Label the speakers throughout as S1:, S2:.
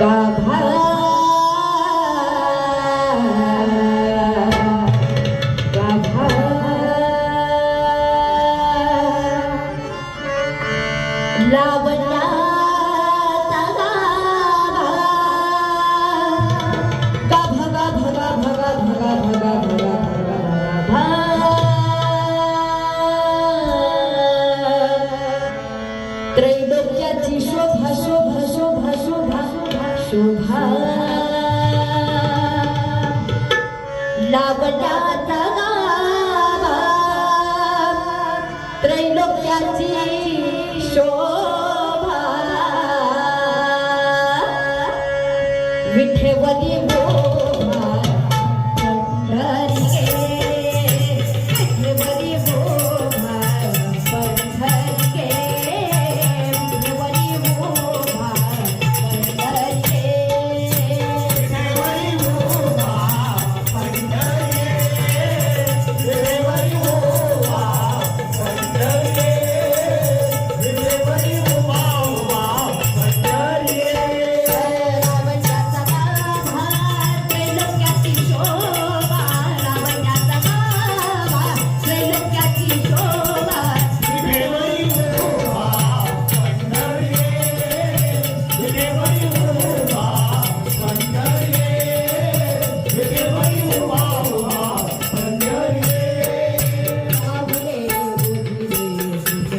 S1: love शोभा. लागला तगावा त्रैलोक्याची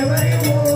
S2: ఎవరి